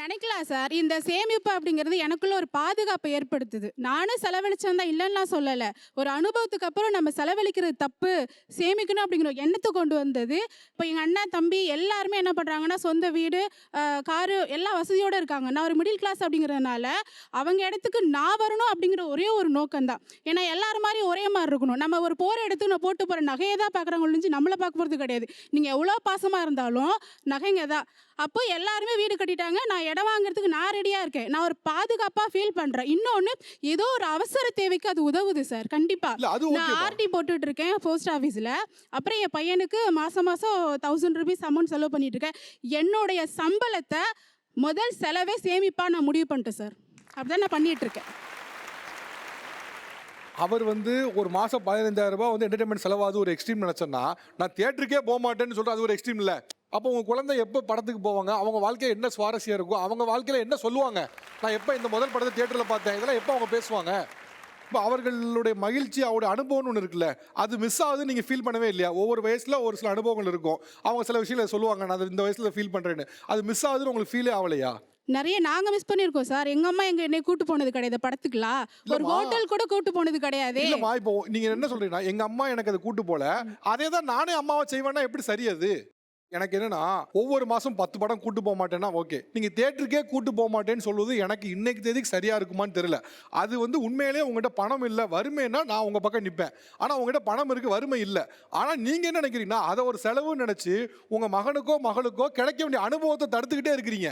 நினைக்கலாம் சார். இந்த சேமிப்பு அப்படிங்கிறது எனக்குள்ள ஒரு பாதுகாப்பை ஏற்படுத்துது. நானும் செலவழிச்சேன் தான் இல்லைன்னு நான் சொல்லலை. ஒரு அனுபவத்துக்கு அப்புறம் நம்ம செலவழிக்கிறது தப்பு சேமிக்கணும் அப்படிங்கிற எண்ணத்தை கொண்டு வந்தது. இப்போ எங்கள் அண்ணன் தம்பி எல்லாருமே என்ன பண்ணுறாங்கன்னா சொந்த வீடு காரு எல்லா வசதியோடு இருக்காங்க. நான் ஒரு மிடில் கிளாஸ் அப்படிங்கிறதுனால அவங்க இடத்துக்கு நான் வரணும் அப்படிங்கிற ஒரே ஒரு நோக்கம் தான். ஏன்னா எல்லாரும் மாதிரி ஒரே மாதிரி இருக்கணும். நம்ம ஒரு போகிற இடத்துக்கு நான் போட்டு போகிற நகையை தான் பார்க்குறாங்க நம்மளை பார்க்க போகிறது கிடையாது. நீங்கள் எவ்வளோ பாசமாக இருந்தாலும் நகைங்க தான். அப்போ எல்லாருமே வீடு கட்டிட்டாங்க. நான் இடம் வாங்குறதுக்கு நான் ரெடியாக இருக்கேன். நான் ஒரு பாதுகாப்பாக ஃபீல் பண்ணுறேன் இன்னொன்று ஏதோ ஒரு அவசர தேவைக்கு அது உதவுது சார் கண்டிப்பாக நான் ஆர்டி போட்டுட்டு இருக்கேன் போஸ்ட் ஆஃபீஸில் அப்புறம் என் பையனுக்கு மாதம் மாதம் தௌசண்ட் ருபீஸ் அமௌண்ட் செலவு பண்ணிட்டு இருக்கேன். என்னுடைய சம்பளத்தை முதல் செலவே சேமிப்பா நான் முடிவு பண்ணிட்டேன் சார் அப்படிதான் நான் பண்ணிட்டு இருக்கேன். அவர் வந்து ஒரு மாசம் பதினஞ்சாயிரம் ரூபாய் வந்து என்டர்டைன்மெண்ட் செலவாது ஒரு எக்ஸ்ட்ரீம் நினைச்சேன்னா நான் தியேட்டருக்கே போக மாட்டேன்னு சொல்றது அது ஒரு எக்ஸ்ட்ரீம் இல்ல. அப்போ உங்க குழந்தை எப்போ படத்துக்கு போவாங்க? அவங்க வாழ்க்கையில என்ன சுவாரஸ்யம் இருக்கும் அவங்க வாழ்க்கையில என்ன சொல்லுவாங்க? நான் எப்போ இந்த முதல் படத்தை தியேட்டர்ல பார்த்தேன் இதெல்லாம் எப்போ அவங்க பேசுவாங்க? இப்போ அவர்களுடைய மகிழ்ச்சி அவருடைய அனுபவம்னு ஒன்று இருக்குல்ல அது மிஸ் ஆகுது நீங்கள் ஃபீல் பண்ணவே இல்லையா? ஒவ்வொரு வயசில் ஒரு சில அனுபவங்கள் இருக்கும். அவங்க சில விஷயங்களை சொல்லுவாங்க நான் இந்த வயசில் ஃபீல் பண்ணுறேன்னு அது மிஸ் ஆகுதுன்னு உங்களுக்கு ஃபீலே ஆகலையா? நிறைய நாங்க மிஸ் பண்ணியிருக்கோம் சார். எங்க அம்மா எங்க என்னை கூட்டு போனது கிடையாது படத்துக்குலாம் ஒரு. ஹோட்டல் கூட கூட்டு போனது கிடையாது. இல்லம்மா இப்போ நீங்க என்ன சொல்றீங்கன்னா எங்க அம்மா எனக்கு அதை கூட்டு போல. அதே தான் நானே அம்மாவை செய்வேன்னா எப்படி சரி அது? எனக்கு என்னன்னா ஒவ்வொரு மாதம் பத்து படம் கூட்டு போக மாட்டேன்னா ஓகே. நீங்கள் தேட்டருக்கே கூட்டு போக மாட்டேன்னு சொல்வது எனக்கு இன்னைக்கு தேதிக்கு சரியா இருக்குமான்னு தெரியல. அது வந்து உண்மையிலேயே உங்கள்கிட்ட பணம் இல்லை வறுமைன்னா நான் உங்கள் பக்கம் நிற்பேன் ஆனால் உங்கள்கிட்ட பணம் இருக்குது வறுமை இல்லை. ஆனால் நீங்கள் என்ன நினைக்கிறீங்கன்னா அதை ஒரு செலவுன்னு நினச்சி உங்கள் மகனுக்கோ மகளுக்கோ கிடைக்க வேண்டிய அனுபவத்தை தடுத்துக்கிட்டே இருக்கிறீங்க.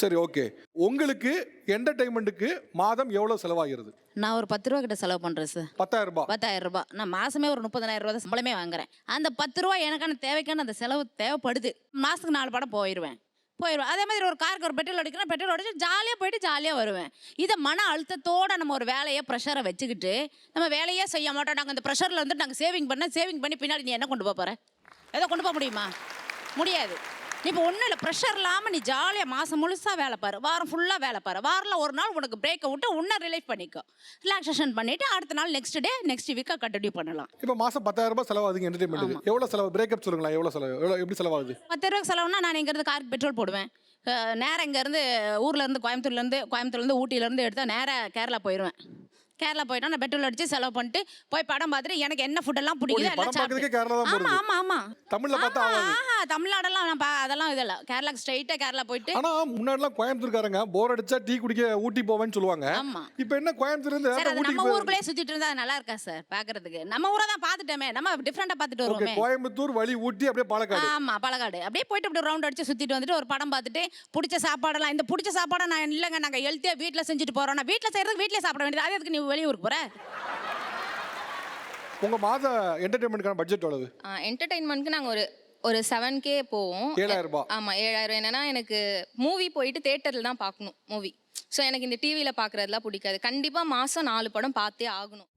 சரி ஓகே உங்களுக்கு என்டர்டைன்மெண்ட்டுக்கு மாதம் எவ்வளவு செலவாகிறது? நான் ஒரு பத்து ரூபா கிட்ட செலவு பண்ணுறேன் சார் பத்தாயிரம் ரூபாய் பத்தாயிரம் ரூபாய் நான் மாசமே ஒரு முப்பதனாயிரம் ரூபா தான் சம்பளமே வாங்குறேன். அந்த பத்து ரூபா எனக்கான தேவைக்கான அந்த செலவு தேவைப்படுது. மாசத்துக்கு நாலு படம் போயிடுவேன் போயிடுவேன் அதே மாதிரி ஒரு காருக்கு ஒரு பெட்ரோல் அடிக்கிறேன் பெட்ரோல் அடிச்சு ஜாலியாக போயிட்டு ஜாலியாக வருவேன். இதை மன அழுத்தத்தோட நம்ம ஒரு வேலையை ப்ரெஷரை வச்சுக்கிட்டு நம்ம வேலையே செய்ய மாட்டோம். நாங்கள் இந்த ப்ரெஷரில் வந்து நாங்கள் சேவிங் பண்ண சேவிங் பண்ணி பின்னாடி நீ என்ன கொண்டு போக போகிற எதை கொண்டு போக முடியுமா? முடியாது. நீ இப்போ ஒன்றும் இல்லை ப்ரெஷர் இல்லாமல் நீ ஜாலியாக மாதம் முழுசாக வேலை பாரு. வாரம் ஃபுல்லாக வேலை பாரு. வாரில் ஒரு நாள் உனக்கு பிரேக்கை விட்டு உன்னை ரிலீஃப் பண்ணிக்கோ. ரிலாக்ஸேஷன் பண்ணிவிட்டு அடுத்த நாள் நெக்ஸ்ட் டே நெக்ஸ்ட் வீக்காக கண்டினியூ பண்ணலாம். இப்போ மாசம் பத்தாயிரம் ரூபாய் செலவாகுதுங்க என்டர்டைன்மெண்ட்டுக்கு எவ்வளோ செலவு? பிரேக்கப் சொல்லுங்களேன். எவ்வளோ செலவு? எவ்வளோ எப்படி செலவாகுது? பத்து ரூபாய்க்கு செலவுனா நான் இங்கேருந்து காருக்கு பெட்ரோல் போடுவேன். அஹ் நேரா இங்கேருந்து ஊர்லேருந்து கோயம்புத்தூர்லேருந்து கோயம்புத்தூர்லேருந்து ஊட்டியிலேருந்து எடுத்தால் நேராக கேரளா போயிடுவேன் கேரளா போயிட்டா நான் பெட்ரோல் அடித்து செலவு பண்ணிட்டு போய் படம் பார்த்துட்டு எனக்கு என்ன ஃபுட்டெல்லாம் பிடிக்குது நீ படம் எல்லாம் சாப்பிட்டு கேரளா ஆமா ஆமா ஆமா. தமிழ்ல பார்த்தா ஆஹா, தமிழ்நாடெல்லாம் நான் அதெல்லாம் இதெல்லாம் கேரளாக்கு ஸ்ட்ரைட்டாக கேரளா போயிட்டு. ஆனா முன்னாடிலாம் கோயம்புத்தூர்காரங்க போர் அடிச்சா டீ குடிக்க ஊட்டி போவேன்னு சொல்லுவாங்க. ஆமா. இப்போ என்ன கோயம்புத்தூர்ல இருந்து ஊட்டிக்கு நம்ம ஊருக்குள்ளே சுத்திட்டு இருந்தா அது நல்லா இருக்கா சார் பாக்குறதுக்கு. நம்ம ஊரை தான் பார்த்துட்டோமே நம்ம டிஃப்ரெண்டா பார்த்துட்டு வருவோமே. கோயம்புத்தூர் வழி ஊட்டி அப்படியே பாலக்காடு. ஆமா பழகாடு அப்படியே போயிட்டு அப்படி ரவுண்ட் அடிச்சு சுத்திட்டு வந்துட்டு ஒரு படம் பார்த்துட்டு பிடிச்ச சாப்பாடெல்லாம் இந்த பிடிச்ச சாப்பாடை நான் இல்லைங்க நாங்க ஹெல்த்தியா வீட்ல செஞ்சுட்டு போறோம். நான் வீட்ல செய்யறதுக்கு வீட்லயே சாப்பிட வேண்டியது அது எதுக்கு நீ வெளியூருக்கு போற? உங்க மாத என்டர்டைன்மெண்ட்கான பட்ஜெட் எவ்வளவு? என்டர்டைன்மெண்ட்க்கு நாங்கள் ஒரு ஒரு செவன் கே போவோம். ஏழாயிரம் ரூபாய் ஆமாம் ஏழாயிரம். என்னன்னா எனக்கு மூவி போயிட்டு தேட்டரில் தான் பார்க்கணும் மூவி ஸோ எனக்கு இந்த டிவியில் பார்க்குறதுலாம் பிடிக்காது. கண்டிப்பாக மாதம் நாலு படம் பார்த்தே ஆகணும்.